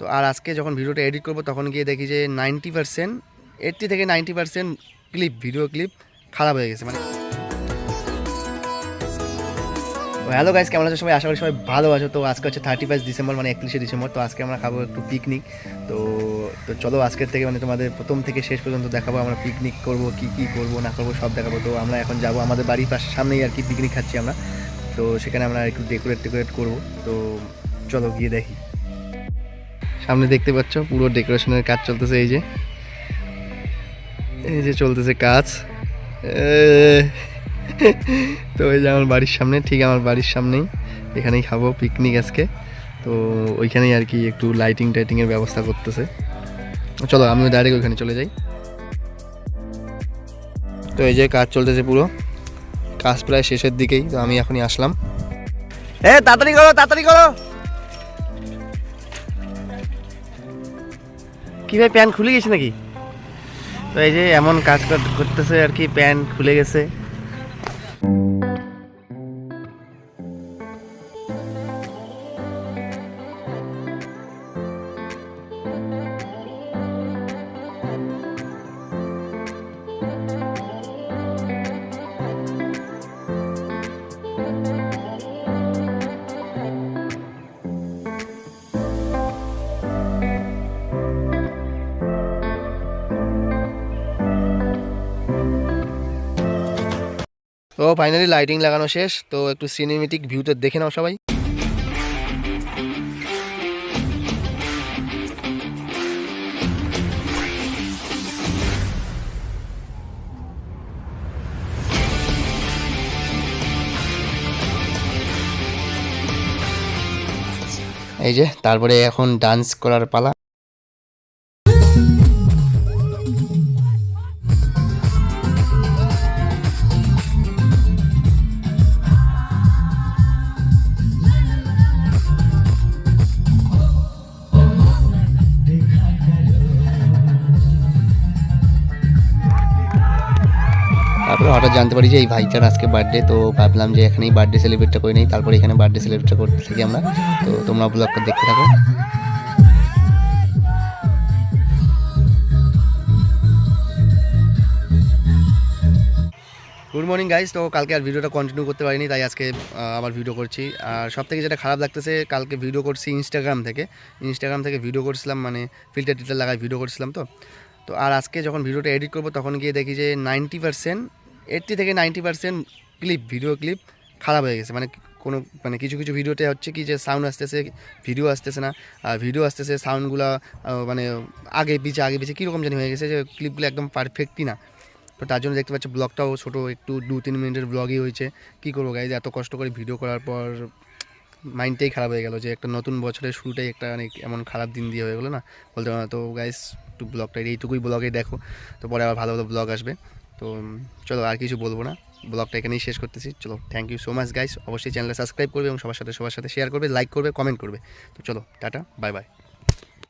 তো আর আজকে যখন ভিডিওটা এডিট করব, তখন গিয়ে দেখি যে নাইনটি পার্সেন্ট এইট্টি থেকে ninety percent clip video clip খারাপ হয়ে গেছে মানে হ্যালো গাইস কেমন আছো সবাই? আশা করি সবাই ভালো আছো। তো আজকে হচ্ছে থার্টি ফার্স্ট ডিসেম্বর মানে একত্রিশে ডিসেম্বর তো আজকে আমরা খাব একটু পিকনিক তো তো চলো আজকের থেকে মানে তোমাদের প্রথম থেকে শেষ পর্যন্ত দেখাবো, আমরা পিকনিক করব, কি কি করব, না করব, সব দেখাবো। তো আমরা এখন যাব আমাদের বাড়ির পাশে, সামনেই আর কি পিকনিক খাচ্ছি আমরা। তো সেখানে আমরা একটু ডেকোরেট টেকোরেট করব। তো চলো গিয়ে দেখি। সামনে দেখতে পাচ্ছ, পুরো ডেকোরেশনের কাজ চলতেছে, এই যে। এই যে চলতেছে কাজ। তো এই যে আমার বাড়ির সামনে, ঠিক আমার বাড়ির সামনেই এখানেই খাব পিকনিক আজকে। তো ওইখানেই আর কি একটু লাইটিং টাইটিংয়ের ব্যবস্থা করতেছে। চলো, আমিও ডাইরেক্ট ওইখানে চলে যাই। তো এই যে কাজ চলতেছে পুরো। কাজ প্রায় শেষের দিকেই, তো আমি এখনই আসলাম। এ, তাড়াতাড়ি করো তাড়াতাড়ি করো। কি ভাই প্যান্ট খুলে গেছে নাকি? তো এই যে এমন কাজ কর- করতেছে আর কি, প্যান্ট খুলে গেছে। তো ফাইনালি লাইটিং লাগানো শেষ, তো একটু সিনেমেটিক ভিউটা দেখে নাও সবাই। এই যে, তারপরে এখন ডান্স করার পালা। তারপরে হঠাৎ জানতে পারি যে এই ভাইটার আজকে বার্থডে তো ভাবলাম যে এখানেই বার্থডে সেলিব্রেটটা করে নিই। তারপরে এখানে বার্থডে সেলিব্রেট করতে থাকি আমরা। তো তোমরা ব্লগটা দেখতে থাকো। গুড মর্নিং গাইস তো কালকে আর ভিডিওটা কন্টিনিউ করতে পারিনি, তাই আজকে আবার ভিডিও করছি। আর সব থেকে যেটা খারাপ লাগতেছে, কালকে ভিডিও করছি ইনস্টাগ্রাম থেকে। ইনস্টাগ্রাম থেকে ভিডিও করছিলাম মানে ফিল্টার টিল্টার লাগায় ভিডিও করছিলাম তো। তো আর আজকে যখন ভিডিওটা এডিট করব, তখন গিয়ে দেখি যে নাইনটি পার্সেন্ট এইট্টি থেকে ninety percent clip video clip খারাপ হয়ে গেছে। মানে কোনো মানে কিছু কিছু ভিডিওতে হচ্ছে কি যে সাউন্ড আসতেছে ভিডিও আসতেছে না। আর ভিডিও আসতেছে সাউন্ডগুলো মানে আগে পিছে আগে পিছে কীরকম জানি হয়ে গেছে যে ক্লিপগুলো একদম পারফেক্টই না। তো তার জন্য দেখতে পাচ্ছি ব্লগটাও ছোটো, একটু দু, তিন মিনিটের ব্লগই হয়েছে। কী করব গাইজ এত কষ্ট করে ভিডিও করার পর মাইন্ডটাই খারাপ হয়ে গেল যে একটা নতুন বছরের শুরুটাই একটা অনেক এমন খারাপ দিন দিয়ে হয়ে গেলো না? বলতে পারো তো গাইস একটু ব্লগটা এইটুকুই ব্লগে দেখো। তো পরে আবার ভালো ভালো ব্লগ আসবে। তো চলো আর কিছু বলব না। ব্লগটা এখানেই শেষ করতেছি। চলো thank you so much guys অবশ্যই চ্যানেলটা সাবস্ক্রাইব করবে এবং সবার সাথে সবার সাথে শেয়ার করবে লাইক করবে কমেন্ট করবে। তো চলো, টাটা বাই বাই